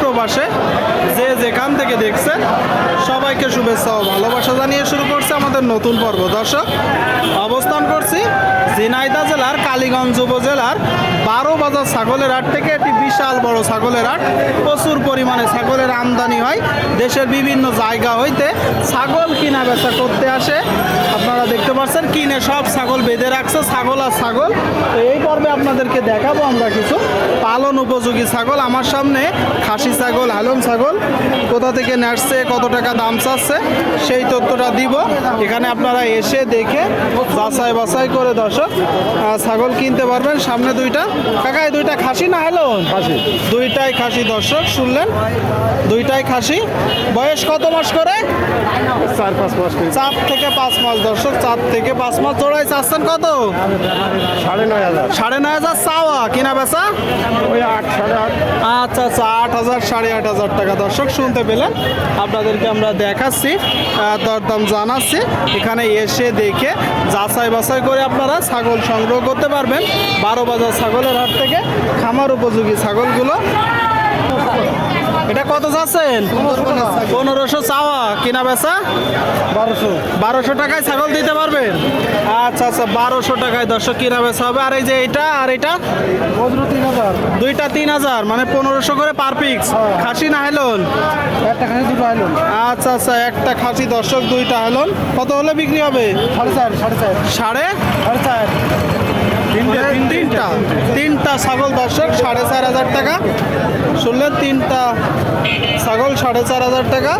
প্রবাসে যে যেখান থেকে দেখছেন সবাইকে শুভেচ্ছা ও ভালোবাসা জানিয়ে শুরু করছে আমাদের নতুন পর্ব। দর্শক, অবস্থান করছি ঝিনাইদহ জেলার কালীগঞ্জ উপজেলার বারো বাজার ছাগলের হাট থেকে একটি বিশাল বড় ছাগলের হাট। প্রচুর পরিমাণে ছাগলের আমদানি হয়। দেশের বিভিন্ন জায়গা হইতে ছাগল কিনা বেচা করতে আসে। আপনারা দেখতে পাচ্ছেন, কিনে সব ছাগল বেঁধে রাখছে, ছাগল আর ছাগল। তো এই পর্বে আপনাদেরকে দেখাবো আমরা কিছু। পালন উপযোগী ছাগল। আমার সামনে খাসি ছাগল হালম ছাগল। কোথা থেকে নাচছে কত টাকা দাম চাচ্ছে সেই তথ্যটা দিব। এখানে আপনারা এসে দেখে বাছাই বাছাই করে দর্শক ছাগল কিনতে পারবেন। সামনে দুইটা। কাকা দুইটা খাসি না হ্যালো খাসি। দুইটাই খাসি দর্শক শুনলেন? দুইটাই খাসি। বয়স কত মাস করে? চার পাঁচ মাস করে। চার থেকে পাঁচ মাস দর্শক চার থেকে পাঁচ মাস। জোড়াই চাচ্ছেন কত? সাড়ে নয় হাজার। সাড়ে নয় হাজার চাওয়া। কিনা বেচা? আচ্ছা আচ্ছা আট হাজার, সাড়ে আট হাজার টাকা দর্শক শুনতে পেলেন। আপনাদেরকে আমরা দেখাচ্ছি দরদাম জানাচ্ছি। এখানে এসে দেখে যাচাই বাছাই করে আপনারা ছাগল সংগ্রহ করতে পারবেন। বারো বাজার ছাগলের হাট থেকে খামার উপযোগী ছাগলগুলো। এটা কত চাচ্ছেন? পনেরোশো চাওয়া। কিনা বেচা? বারোশো। বারোশো টাকায় ছাগল দিতে পারবেন? আচ্ছা আচ্ছা বারোশো টাকায় দর্শক কিনা বেচা হবে। আর এই যে এটা আর এটা? তিন হাজার। দুইটা তিন হাজার মানে পনেরোশো করে পার পিক্স খাসি না হেলন একটা খাসি দুটো আইলো আচ্ছা আচ্ছা একটা খাসি দর্শক দুইটা হেলন কত হলে বিক্রি হবে? সাড়ে চার সাড়ে চার। সাড়ে? সাড়ে চার। তিনটা তিনটা তিনটা ছাগল দর্শক সাড়ে চার হাজার টাকা। শুনলেন তিনটা ছাগল সাড়ে চার হাজার টাকা।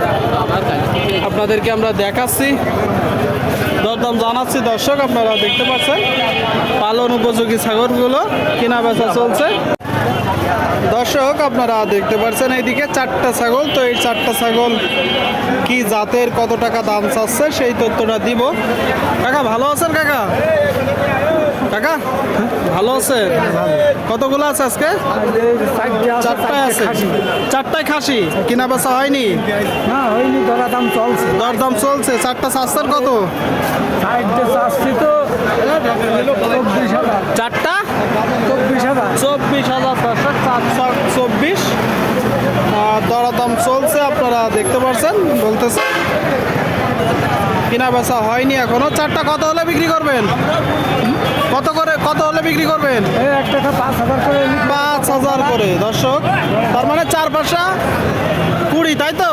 আপনাদেরকে আমরা দেখাচ্ছি দরদাম জানাচ্ছি দর্শক আপনারা দেখতে পাচ্ছেন পালন উপযোগী ছাগলগুলো কেনা বেচা চলছে। দর্শক আপনারা দেখতে পাচ্ছেন এইদিকে চারটা ছাগল। তো এই চারটা ছাগল কি জাতের কত টাকা দাম চাচ্ছে সেই তথ্যটা দিব। কাকা ভালো আছেন কাকা? কাকা? ভালো আছে? কতগুলো আছে আজকে? চারটায় আছে। চারটায় খাসি? কিনা বেচা হয়নি? না হয়নি ধরা দাম চলছে। দরদাম চলছে। চারটা চাচ্ছেন কত? তো চারটা? চব্বিশ হাজার। চব্বিশ হাজার চারশো চব্বিশ। দরদাম চলছে আপনারা দেখতে পাচ্ছেন বলতেছে। কিনা বেচা হয়নি এখনও। চারটা কত হলে বিক্রি করবেন? কত করে কত হলে বিক্রি করবেন? পাঁচ হাজার করে দর্শক। তার মানে চার পাঁচটা কুড়ি তাই তো?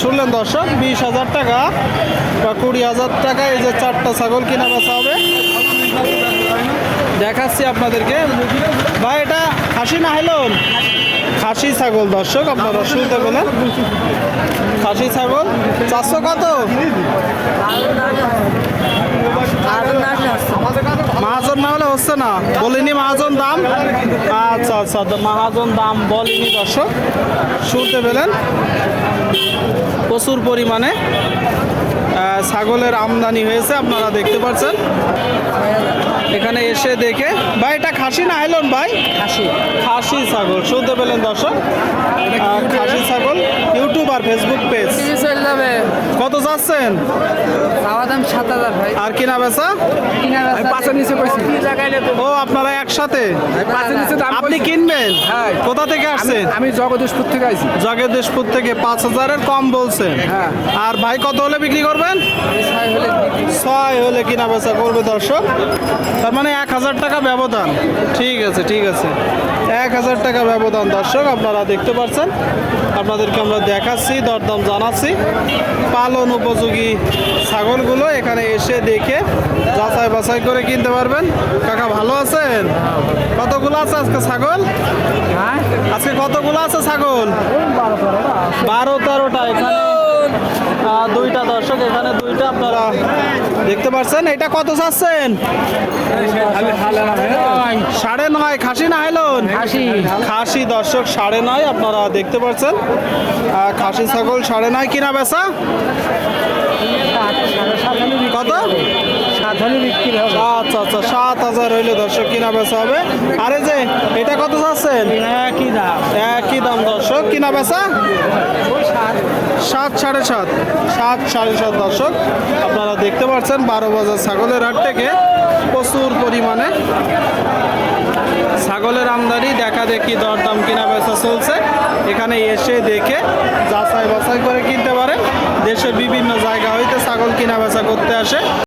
শুনলেন দর্শক বিশ হাজার টাকা বা কুড়ি হাজার টাকা এই যে চারটা ছাগল কিনা বেচা হবে। দেখাচ্ছি আপনাদেরকে। ভাই, এটা খাসি না হেলন? খাসি ছাগল, দর্শক, আপনারা শুনতে পেলেন। খাসি ছাগল। চারশো কত? মহাজন না হলে হচ্ছে না। বলিনি মাহাজন দাম? আচ্ছা আচ্ছা মহাজন দাম বলিনি, দর্শক। শুনতে পেলেন। প্রচুর পরিমাণে। ছাগলের আমদানি হয়েছে আপনারা দেখতে পাচ্ছেন। এখানে এসে দেখে। ভাই এটা খাসি না আইলন ভাই? খাসি। খাসি ছাগল শুনতে পেলেন দর্শক? খাসি ছাগল ইউটিউব আর ফেসবুক পেজ কত যাচ্ছেন? চাওয়া দাম সাত হাজার ভাই। আর কিনা বেচা? কিনা পাঁচের নিচে কইছি। ও আপনারা একসাথে? পাঁচের নিচে দাম আপনি কিনবেন? হ্যাঁ। কোথা থেকে আসছেন? আমি জগদীশপুর থেকে আইছি। জগদীশপুর থেকে পাঁচ হাজারের কম বলছেন। হ্যাঁ। আর ভাই কত হলে বিক্রি করবেন? ছয় হলে কিনা বেচা করবে দর্শক। তার মানে এক হাজার টাকা ব্যবধান। ঠিক আছে ঠিক আছে। এক হাজার টাকা ব্যবধান দর্শক আপনারা দেখতে পাচ্ছেন আপনাদেরকে আমরা দেখাচ্ছি দরদাম জানাচ্ছি। পালন উপযোগী ছাগলগুলো এখানে এসে দেখে যাচাই বাছাই করে কিনতে পারবেন। কাকা ভালো আছেন? কতগুলো আছে আজকে ছাগল? আজকে কতগুলো আছে ছাগল? বারো তেরোটা এখানে দুইটা দর্শক এখানে দুইটা আপনারা দেখতে পাচ্ছেন। এটা কত চাচ্ছেন? সাড়ে নয় খাসি না হেলন খাসি। খাসি দর্শক সাড়ে নয় আপনারা দেখতে পাচ্ছেন। খাসি ছাগল সাড়ে নয় কিনা বেচা? কত? আচ্ছা আচ্ছা সাত হাজার হইলে দর্শক কিনা বেচা হবে। আরে যে এটা কত চাচ্ছেন? একই দাম। একই দাম দর্শক কিনা বেচা? সাত সাড়ে সাত সাত সাড়ে সাত দর্শক। আপনারা দেখতে পাচ্ছেন বারো বাজার ছাগলের হাট থেকে প্রচুর পরিমাণে ছাগলের আমদানি, দেখা দেখি দরদাম কিনা বেচা চলছে। এখানে এসে দেখে যাচাই বাছাই করে কিনতে পারেন দেশের বিভিন্ন জায়গা হইতে ছাগল কিনা বেচা করতে আসে।